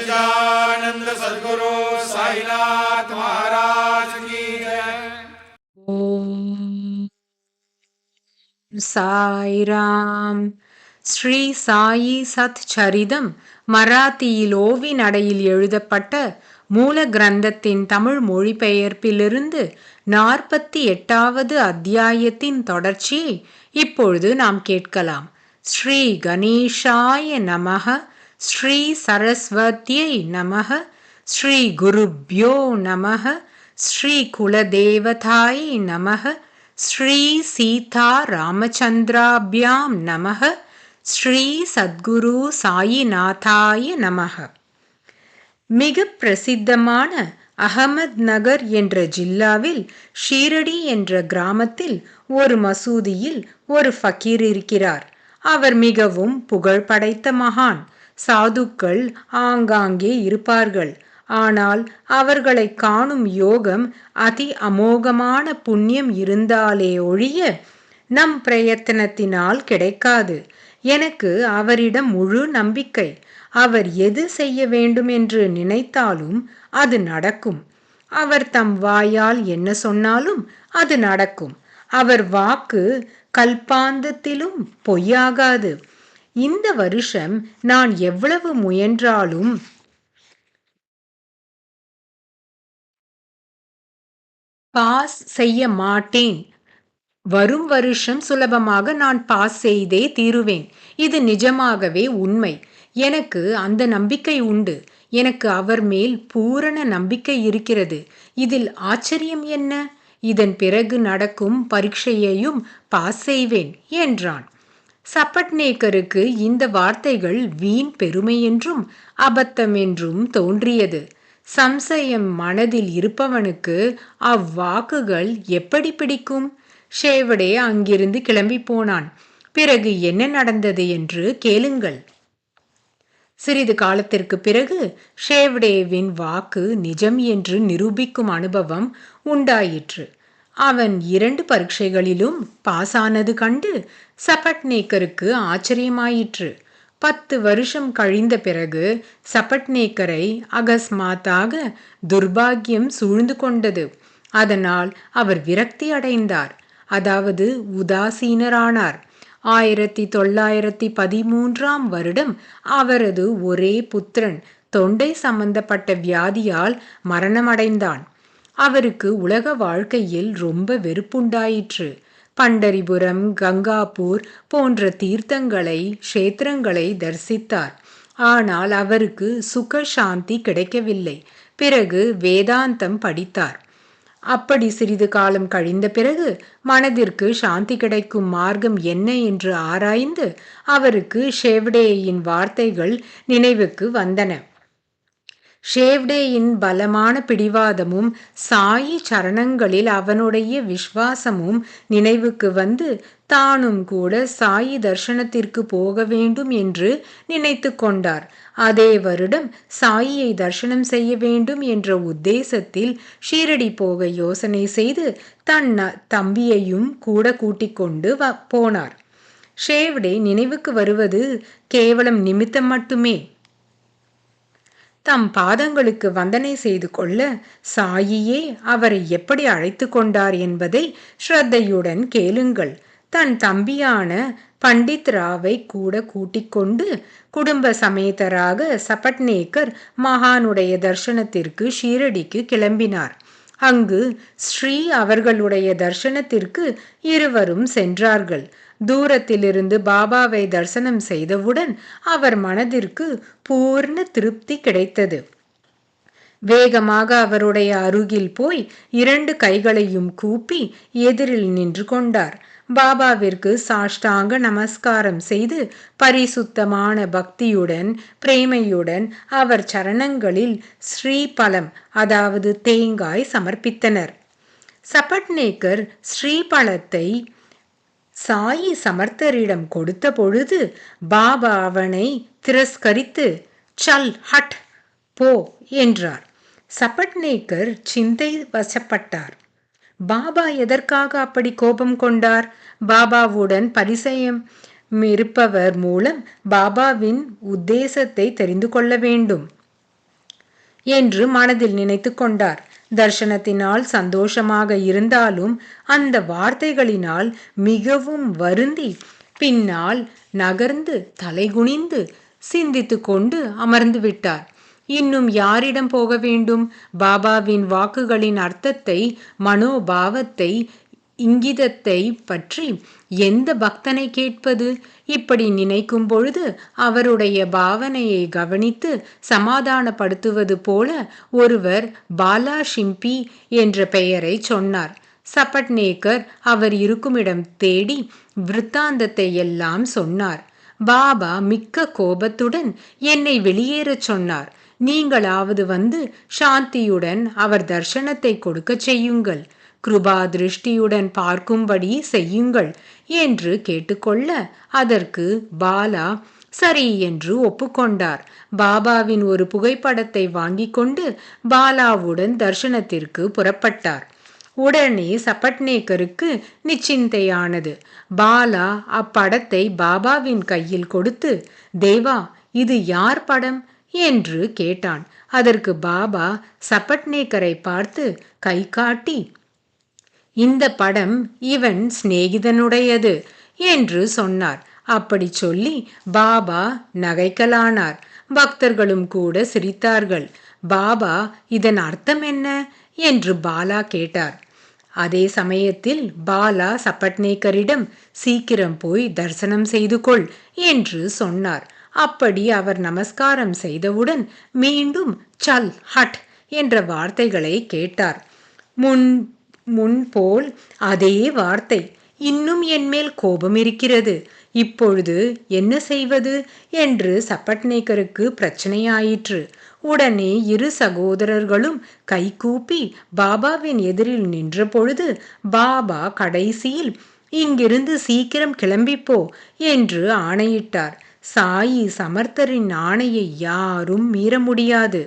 सच्चिदानंद सदगुरु साईनाथ महाराज की जय ஓம் சாய்ராம் ஸ்ரீ சாயி சத் சரிதம் மராத்தியில் ஓவி நடையில் எழுதப்பட்ட மூல கிரந்தத்தின் தமிழ் மொழிபெயர்ப்பிலிருந்து நாற்பத்தி எட்டாவது அத்தியாயத்தின் தொடர்ச்சியை இப்பொழுது நாம் கேட்கலாம் ஸ்ரீ கணேஷாய நமக ஸ்ரீ சரஸ்வதியை நமக ஸ்ரீ குருப்யோ நமக ஸ்ரீ குலதேவதாய் நமக ஸ்ரீ சீதா ராமச்சந்திராபியாம் நமக ஸ்ரீ சத்குரு சாயிநாதாய நமக. மிக பிரசித்தமான அகமத் நகர் என்ற ஜில்லாவில் ஷீரடி என்ற கிராமத்தில் ஒரு மசூதியில் ஒரு ஃபக்கீர் இருக்கிறார். அவர் மிகவும் புகழ் படைத்த மகான். சாதுக்கள் ஆங்காங்கே இருப்பார்கள். ஆனால் அவர்களை காணும் யோகம் அதி அமோகமான புண்ணியம் இருந்தாலே ஒழிய நம் பிரயத்தனத்தினால் கிடைக்காது. எனக்கு அவரிடம் முழு நம்பிக்கை. அவர் எது செய்ய வேண்டும் என்று நினைத்தாலும் அது நடக்கும். அவர் தம் வாயால் என்ன சொன்னாலும் அது நடக்கும். அவர் வாக்கு கல்பாந்தத்திலும் பொய்யாகாது. இந்த வருஷம் நான் எவ்வளவு முயன்றாலும் பாஸ் செய்ய மாட்டேன். வரும் வருஷம் சுலபமாக நான் பாஸ் செய்தே தீருவேன். இது நிஜமாகவே உண்மை. எனக்கு அந்த நம்பிக்கை உண்டு. எனக்கு அவர் மேல் பூரண நம்பிக்கை இருக்கிறது. இதில் ஆச்சரியம் என்ன? இதன் பிறகு நடக்கும் பரீட்சையையும் பாஸ் செய்வேன் என்றான். சப்பட்நேக்கருக்கு இந்த வார்த்தைகள் வீண் பெருமை என்றும் அபத்தம் என்றும் தோன்றியது. சம்சயம் மனதில் இருப்பவனுக்கு அவ்வாக்குகள் எப்படி பிடிக்கும்? ஷேவடே அங்கிருந்து கிளம்பி போனான். பிறகு என்ன நடந்தது என்று கேளுங்கள். சிறிது காலத்திற்கு பிறகு ஷேவ்டேவின் வாக்கு நிஜம் என்று நிரூபிக்கும் அனுபவம் உண்டாயிற்று. அவன் இரண்டு பரீட்சைகளிலும் பாஸ் ஆனது கண்டு சபட்நேக்கருக்கு ஆச்சரியமாயிற்று. பத்து வருஷம் கழிந்த பிறகு சபட்நேக்கரை அகஸ்மாத்தாக துர்பாகியம் சூழ்ந்து கொண்டது. அதனால் அவர் விரக்தி அடைந்தார். அதாவது உதாசீனரானார். ஆயிரத்தி தொள்ளாயிரத்தி பதிமூன்றாம் வருடம் அவரது ஒரே புத்திரன் தொண்டை சம்பந்தப்பட்ட வியாதியால் மரணமடைந்தான். அவருக்கு உலக வாழ்க்கையில் ரொம்ப வெறுப்புண்டாயிற்று. பண்டரிபுரம் கங்காபூர் போன்ற தீர்த்தங்களை க்ஷேத்திரங்களை தரிசித்தார். ஆனால் அவருக்கு சுக சாந்தி கிடைக்கவில்லை. பிறகு வேதாந்தம் படித்தார். அப்படி சிறிது காலம் கழிந்த பிறகு மனதிற்கு சாந்தி கிடைக்கும் மார்க்கம் என்ன என்று ஆராய்ந்து அவருக்கு ஷேவ்டேயின் வார்த்தைகள் நினைவுக்கு வந்தன. ஷேவ்டேயின் பலமான பிடிவாதமும் சாயி சரணங்களில் அவனுடைய விஸ்வாசமும் நினைவுக்கு வந்து தானும் கூட சாயி தர்ஷனத்திற்கு போக வேண்டும் என்று நினைத்து கொண்டார். அதே வருடம் சாயியை தர்ஷனம் செய்ய வேண்டும் என்ற உத்தேசத்தில் ஷீரடி போக யோசனை செய்து தன் தம்பியையும் கூட கூட்டிக் கொண்டு போனார். ஷேவ்டே நினைவுக்கு வருவது கேவலம் நிமித்தம் மட்டுமே. தம் பாதங்களுக்கு வந்தனை செய்து கொள்ள சாயியே அவரை எப்படி அழைத்து கொண்டார் என்பதை ஸ்ரத்தையுடன் கேளுங்கள். தன் தம்பியான பண்டித் ராவை கூட கூட்டிக் கொண்டு குடும்ப சமேதராக சபட்நேக்கர் மகானுடைய தர்ஷனத்திற்கு ஷீரடிக்கு கிளம்பினார். அங்கு ஸ்ரீ அவர்களுடைய தர்ஷனத்திற்கு இருவரும் சென்றார்கள். தூரத்திலிருந்து பாபாவை தரிசனம் செய்தவுடன் அவர் மனதிற்கு பூர்ண திருப்தி கிடைத்தது. வேகமாக அவருடைய அருகில் போய் இரண்டு கைகளையும் கூப்பி எதிரில் நின்று கொண்டார். பாபாவிற்கு சாஷ்டாங்க நமஸ்காரம் செய்து பரிசுத்தமான பக்தியுடன் பிரேமையுடன் அவர் சரணங்களில் ஸ்ரீபலம் அதாவது தேங்காய் சமர்ப்பித்தனர். சபட்நேக்கர் ஸ்ரீபலத்தை சாயி சமர்த்தரிடம் கொடுத்த பொழுது பாபா அவனை திரஸ்கரித்து சல் ஹட் போ என்றார். சபட்நேக்கர் சிந்தை வசப்பட்டார். பாபா எதற்காக அப்படி கோபம் கொண்டார்? பாபாவுடன் பரிசயம் இருப்பவர் மூலம் பாபாவின் உத்தேசத்தை தெரிந்து கொள்ள வேண்டும் என்று மனதில் நினைத்து கொண்டார். தர்ஷனத்தினால் சந்தோஷமாக இருந்தாலும் அந்த வார்த்தைகளினால் மிகவும் வருந்தி பின்னால் நகர்ந்து தலைகுனிந்து சிந்தித்து கொண்டு அமர்ந்து விட்டார். இன்னும் யாரிடம் போக வேண்டும்? பாபாவின் வாக்குகளின் அர்த்தத்தை மனோபாவத்தை இங்கிதத்தை பற்றி எந்த பக்தனை கேட்பது? இப்படி நினைக்கும் பொழுது அவருடைய பாவனையை கவனித்து சமாதானப்படுத்துவது போல ஒருவர் பாலா ஷிம்பி என்ற பெயரை சொன்னார். சப்பட்நேக்கர் அவர் இருக்குமிடம் தேடி விருத்தாந்தத்தை எல்லாம் சொன்னார். பாபா மிக்க கோபத்துடன் என்னை வெளியேறச் சொன்னார். நீங்களாவது வந்து சாந்தியுடன் அவர் தர்ஷனத்தை கொடுக்கச் செய்யுங்கள். கிருபா திருஷ்டியுடன் பார்க்கும்படி செய்யுங்கள் என்று கேட்டுக்கொள்ள அதற்கு பாலா சரி என்று ஒப்புக்கொண்டார். பாபாவின் ஒரு புகைப்படத்தை வாங்கி கொண்டு பாலாவுடன் தர்ஷனத்திற்கு புறப்பட்டார். உடனே சபட்னேக்கருக்கு நிச்சிந்தையானது. பாலா அப்படத்தை பாபாவின் கையில் கொடுத்து தேவா இது யார் படம்? என்று கேட்டான். அதற்கு பாபா சபட்னேக்கரை பார்த்து கை காட்டி இந்த படம் இவன் சிநேகிதனுடையது என்று சொன்னார். அப்படி சொல்லி பாபா நகைக்கலானார். பக்தர்களும் கூட சிரித்தார்கள். பாபா இதன் அர்த்தம் என்ன? என்று பாலா கேட்டார். அதே சமயத்தில் பாலா சப்பட்நேக்கரிடம் சீக்கிரம் போய் தரிசனம் செய்து கொள் என்று சொன்னார். அப்படி அவர் நமஸ்காரம் செய்தவுடன் மீண்டும் சல் ஹட் என்ற வார்த்தைகளை கேட்டார். முன் முன்போல் அதே வார்த்தை. இன்னும் என்மேல் கோபம் இருக்கிறது. இப்பொழுது என்ன செய்வது? என்று சப்பட்நேக்கருக்கு பிரச்சனையாயிற்று. உடனே இரு சகோதரர்களும் கைகூப்பி பாபாவின் எதிரில் நின்றபொழுது பாபா கடைசியில் இங்கிருந்து சீக்கிரம் கிளம்பிப்போ என்று ஆணையிட்டார். சாயி சமர்த்தரின் ஆணையை யாரும் மீற முடியாது.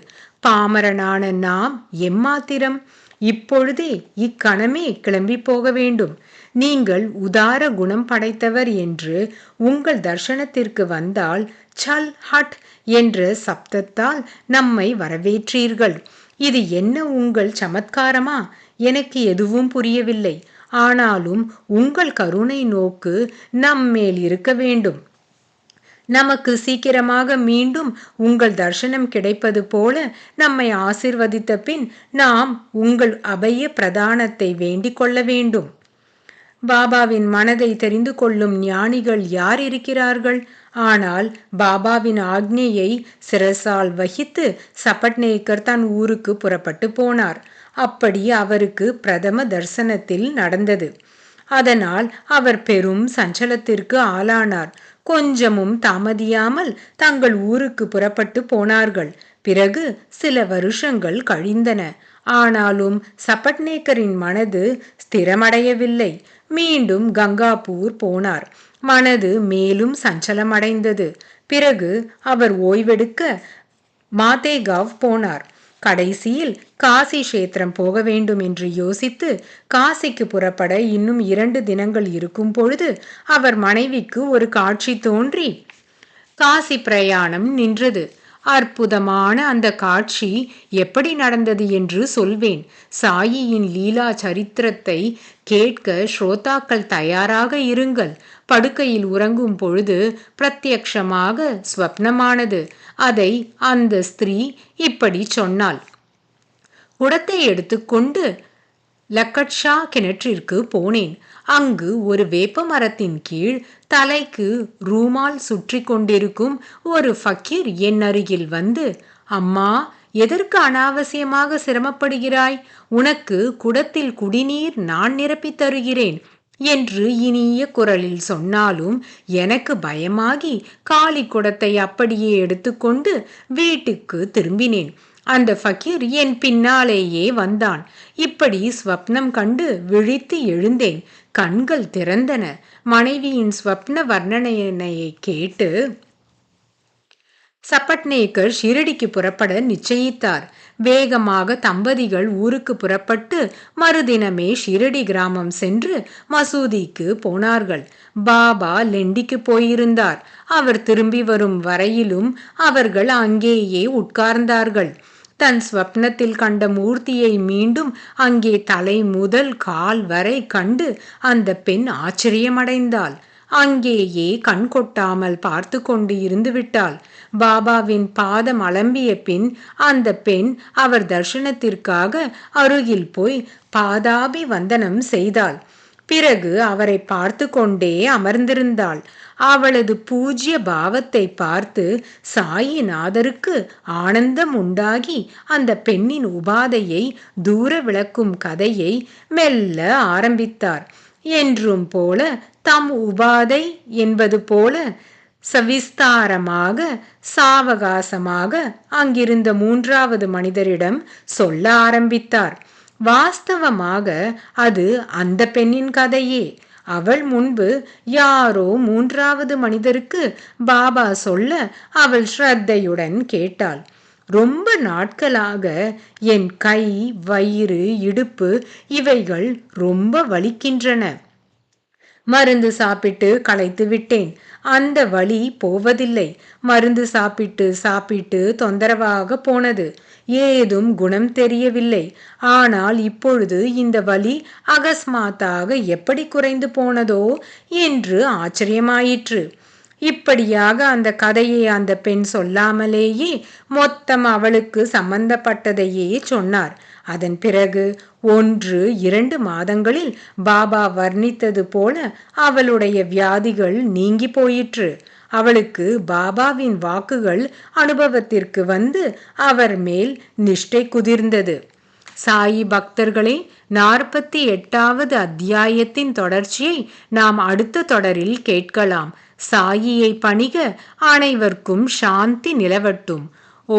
பாமரனான நாம் எம்மாத்திரம்? இப்பொழுதே இக்கணமே கிளம்பி போக வேண்டும். நீங்கள் உதார குணம் படைத்தவர் என்று உங்கள் தர்ஷனத்திற்கு வந்தால் சல் ஹட் என்ற சப்தத்தால் நம்மை வரவேற்றீர்கள். இது என்ன உங்கள் சமத்காரமா? எனக்கு எதுவும் புரியவில்லை. ஆனாலும் உங்கள் கருணை நோக்கு நம்மேல் இருக்க வேண்டும். நமக்கு சீக்கிரமாக மீண்டும் உங்கள் தர்சனம் கிடைப்பது போல நம்மை ஆசிர்வதித்த பின் நாம் உங்கள் அபய பிரதானத்தை வேண்டிக் கொள்ள வேண்டும். பாபாவின் மனதை தெரிந்து கொள்ளும் ஞானிகள் யார் இருக்கிறார்கள்? ஆனால் பாபாவின் ஆக்ஞையை சிரசால் வகித்து சப்பட்நேக்கர் தன் ஊருக்கு புறப்பட்டு போனார். அப்படி அவருக்கு பிரதம தரிசனத்தில் நடந்தது. அதனால் அவர் பெரும் சஞ்சலத்திற்கு ஆளானார். கொஞ்சமும் தாமதியாமல் தங்கள் ஊருக்கு புறப்பட்டு போனார்கள். பிறகு சில வருஷங்கள் கழிந்தன. ஆனாலும் சபட்நேக்கரின் மனது ஸ்திரமடையவில்லை. மீண்டும் கங்காபூர் போனார். மனது மேலும் சஞ்சலமடைந்தது. பிறகு அவர் ஓய்வெடுக்க மாதேகாவ் போனார். கடைசியில் காசி கஷேத்திரம் போக வேண்டும் என்று யோசித்து காசிக்கு புறப்பட இன்னும் இரண்டு தினங்கள் இருக்கும் பொழுது அவர் மனைவிக்கு ஒரு காட்சி தோன்றி காசி பிரயாணம் நின்றது. அற்புதமான அந்த காட்சி எப்படி நடந்தது என்று சொல்வேன். சாயியின் லீலா சரித்திரத்தை கேட்க ஸ்ரோதாக்கள் தயாராக இருங்கள். படுக்கையில் உறங்கும் பொழுது பிரத்யக்ஷமாக ஸ்வப்னமானது. அதை அந்த ஸ்திரீ இப்படி சொன்னாள். குடத்தை எடுத்துக்கொண்டு லக்கட்ஷா கிணற்றிற்கு போனேன். அங்கு ஒரு வேப்ப மரத்தின் கீழ் தலைக்கு ரூமால் சுற்றி கொண்டிருக்கும் ஒரு ஃபக்கீர் என் அருகில் வந்து அம்மா எதற்கு அனாவசியமாக சிரமப்படுகிறாய்? உனக்கு குடத்தில் குடிநீர் நான் நிரப்பித் தருகிறேன் என்று இனிய குரலில் சொன்னாலும் எனக்கு பயமாகி காலி குடத்தை அப்படியே எடுத்துக்கொண்டு வீட்டுக்கு திரும்பினேன். அந்த ஃபக்கீர் என் பின்னாலேயே வந்தான். இப்படி ஸ்வப்னம் கண்டு விழித்து எழுந்தேன். கண்கள் திறந்தன. மனைவியின் ஸ்வப்ன வர்ணனையை கேட்டு சப்பட்நேக்கர் ஷிரடிக்கு புறப்பட நிச்சயித்தார். வேகமாக தம்பதிகள் ஊருக்கு புறப்பட்டு மறுதினமே ஷிரடி கிராமம் சென்று மசூதிக்கு போனார்கள். பாபா லெண்டிக்கு போயிருந்தார். அவர் திரும்பி வரும் வரையிலும் அவர்கள் அங்கேயே உட்கார்ந்தார்கள். தன் ஸ்வப்னத்தில் கண்ட மூர்த்தியை மீண்டும் அங்கே தலை முதல் கால் வரை கண்டு அந்த பெண் ஆச்சரியமடைந்தாள். அங்கேயே கண் கொட்டாமல் பார்த்து கொண்டு இருந்து விட்டாள். பாபாவின் பாதம் அலம்பிய பின் அந்த பெண் அவர் தர்ஷனத்திற்காக அருகில் போய் பாதாபி வந்தனம் செய்தாள். பிறகு அவரை பார்த்து கொண்டே அமர்ந்திருந்தாள். அவளது பூஜ்ய பாவத்தை பார்த்து சாயிநாதருக்கு ஆனந்தம் உண்டாகி அந்த பெண்ணின் உபாதையை தூர விளக்கும் கதையை மெல்ல ஆரம்பித்தார். என்றும் போல தம் உபாதை என்பது போல சவிஸ்தாரமாக சாவகாசமாக அங்கிருந்த மூன்றாவது மனிதரிடம் சொல்ல ஆரம்பித்தார். வாஸ்தவமாக அது அந்த பெண்ணின் கதையே. அவள் முன்பு யாரோ மூன்றாவது மனிதருக்கு பாபா சொல்ல அவள் ஸ்ரத்தையுடன் கேட்டாள். ரொம்ப நாட்களாக என் கை வயிறு இடுப்பு இவைகள் ரொம்ப வலிக்கின்றன. மருந்து சாப்பிட்டு களைத்து விட்டேன். அந்த வழி போவதில்லை. மருந்து சாப்பிட்டு சாப்பிட்டு தொந்தரவாக போனது. ஏதும் குணம் தெரியவில்லை. ஆனால் இப்பொழுது இந்த வலி அகஸ்மாத்தாக எப்படி குறைந்து போனதோ என்று ஆச்சரியமாயிற்று. இப்படியாக அந்த கதையை அந்த பெண் சொல்லாமலேயே மொத்தம் அவளுக்கு சம்பந்தப்பட்டதையே சொன்னார். அதன் பிறகு ஒன்று இரண்டு மாதங்களில் பாபா வர்ணித்தது போல அவளுடைய வியாதிகள் நீங்கி போயிற்று. அவளுக்கு பாபாவின் வாக்குகள் அனுபவத்திற்கு வந்து அவர் மேல் நிஷ்டை குதிர்ந்தது. சாயி பக்தர்களே நாற்பத்தி எட்டாவது அத்தியாயத்தின் தொடர்ச்சியை நாம் அடுத்த தொடரில் கேட்கலாம். சாயியை பணிக அனைவருக்கும் சாந்தி நிலவட்டும். ஓ